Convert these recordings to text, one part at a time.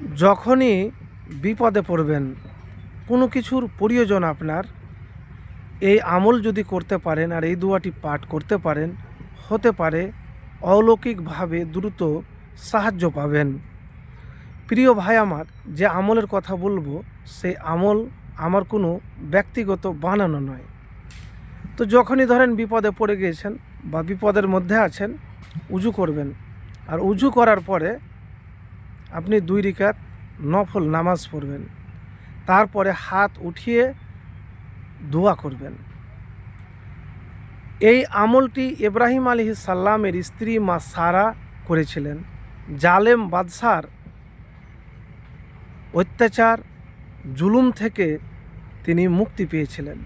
যখনই বিপদে পড়বেন, কোনো কিছুর প্রয়োজন আপনার, এই আমল যদি করতে পারেন আর এই দুয়াটি পাঠ করতে পারেন, হতে পারে অলৌকিকভাবে দ্রুত সাহায্য পাবেন। প্রিয় ভাই আমার, যে আমলের কথা বলব সেই আমল আমার কোনো ব্যক্তিগত বানানো নয়। তো যখনই ধরেন বিপদে পড়ে গিয়েছেন বা বিপদের মধ্যে আছেন, উজু করবেন। আর উজু করার পরে আপনি দুই রিকাত নফল নামাজ পড়বেন। তারপরে হাত উঠিয়ে দোয়া করবেন। এই আমলটি ইব্রাহিম আলী সাল্লামের স্ত্রী মা সারা করেছিলেন। জালেম বাদশার অত্যাচার, জুলুম থেকে তিনি মুক্তি পেয়েছিলেন।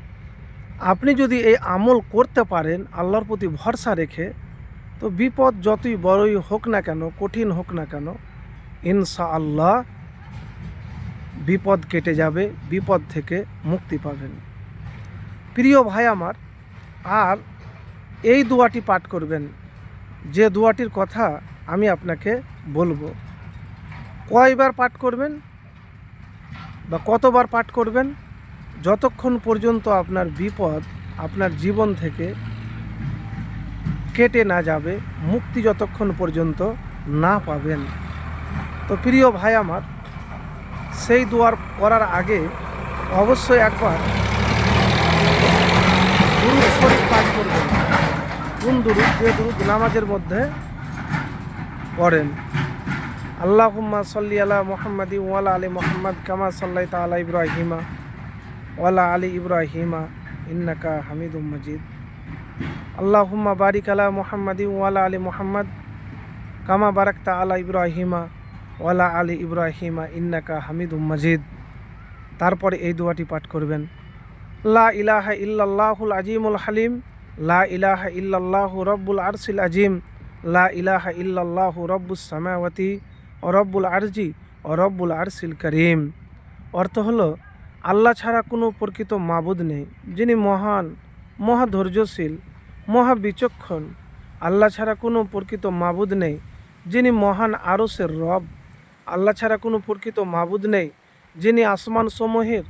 আপনি যদি এই আমল করতে পারেন, আল্লাহর প্রতি ভরসা রেখে, তো বিপদ যতই বড়ই হোক না কেন, কঠিন হোক না কেন ইনশা আল্লাহ বিপদ কেটে যাবে, বিপদ থেকে মুক্তি পাবেন। প্রিয় ভাই আমার, আর এই দোয়াটি পাঠ করবেন, যে দোয়াটির কথা আমি আপনাকে বলব। কয়বার পাঠ করবেন বা কতবার পাঠ করবেন, যতক্ষণ পর্যন্ত আপনার বিপদ আপনার জীবন থেকে কেটে না যাবে, মুক্তি যতক্ষণ পর্যন্ত না পাবেন। তো প্রিয় ভাই আমার, সেই দুয়ার করার আগে অবশ্যই একবার দুরুদ শরীফ পাঠ করবেন। কোন দুরুদ? যে দুরুদ নামাজের মধ্যে পড়েন। আল্লাহুম্মা সাল্লি আলা মুহাম্মাদি ওয়ালা আলী মোহাম্মদ কামা সাল্লাই তালা ইব্রাহিমা ওয়ালা আলী ইব্রাহিমা ইন্নাকা হামিদুম মজিদ। আল্লাহুম্মা বারিক আলা মুহাম্মাদি ওয়ালা আলী মোহাম্মদ কামা বারাকতা আলা ইব্রাহিমা ওয়ালা আলী ইব্রাহিমা ইন্নাকা হামিদুম মজিদ। তারপরে এই দোয়াটি পাঠ করবেন। লা ইলাহা ইল্লাল্লাহুল আজিমুল হালিম, লা ইলাহা ইল্লাল্লাহু রব্বুল আরশিল আজিম, লা ইলাহা ইল্লাল্লাহু রব্বুস সামাওয়াতি, ও রব্বুল আরজি, ও রব্বুল আরশিল করিম। অর্থ হলো, আল্লাহ ছাড়া কোনো প্রকৃত মাবুদ নেই, যিনি মহান মহা ধৈর্যশীল মহা বিচক্ষণ আল্লাহ ছাড়া কোনো প্রকৃত মাবুদ নেই, যিনি মহান আরসের রব। আল্লাহ ছাড়া কোনো প্রকৃত মাবুদ নেই, যিনি আসমান সমূহের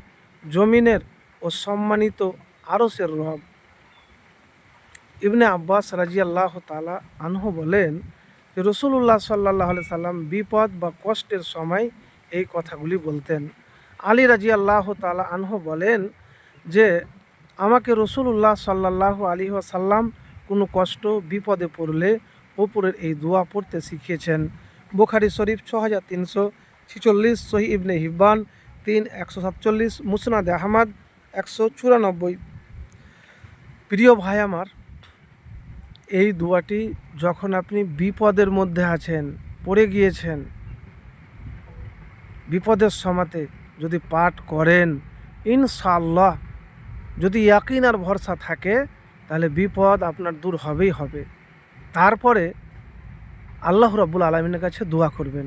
জমিনের ও সম্মানিত আরসের রব। ইবনে আব্বাস রাজি আল্লাহ তালা আনহ বলেন যে রসুল্লাহ সাল্লাহ সাল্লাম বিপদ বা কষ্টের সময় এই কথাগুলি বলতেন। আলী রাজি আল্লাহ তালা আনহ বলেন যে, আমাকে রসুল্লাহ সাল্লাহ আলী সাল্লাম কোনো কষ্ট, বিপদে পড়লে ওপরের এই দোয়া পড়তে শিখিয়েছেন। বুখারি শরীফ ছ হাজার তিনশো ছিচল্লিশ সহি ইবনে হিব্বান তিন, একশো সাতচল্লিশ, মুসনাদ আহমদ একশো চুরানব্বই। প্রিয় ভাই আমার, এই দোয়াটি যখন আপনি বিপদের মধ্যে আছেন, পড়ে গিয়েছেন, বিপদের সমাতে যদি পাঠ করেন ইনশাল্লাহ যদি ইয়াকিন আর ভরসা থাকে, তাহলে বিপদ আপনার দূর হবেই হবে। তারপরে আল্লাহ রাব্বুল আলমিনের কাছে দোয়া করবেন।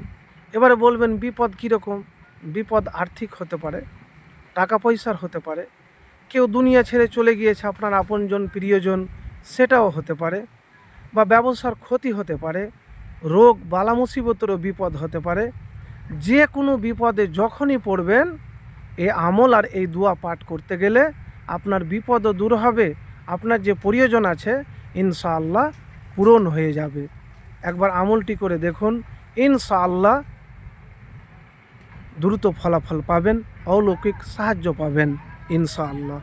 এবারে বলবেন, বিপদ কীরকম? বিপদ আর্থিক হতে পারে, টাকা পয়সার হতে পারে, কেউ দুনিয়া ছেড়ে চলে গিয়েছে আপনার আপনজন, প্রিয়জন, সেটাও হতে পারে, বা ব্যবসার ক্ষতি হতে পারে, রোগ বালা মুসিবতেরও বিপদ হতে পারে। যে কোনো বিপদে যখনই পড়বেন এই আমল আর এই দোয়া পাঠ করতে গেলে আপনার বিপদও দূর হবে, আপনার যে প্রয়োজন আছে, ইনশাআল্লাহ পূরণ হয়ে যাবে। একবার আমলটি করে দেখুন ইনশাআল্লাহ দ্রুত ফলাফল পাবেন অলৌকিক সাহায্য পাবেন ইনশাআল্লাহ।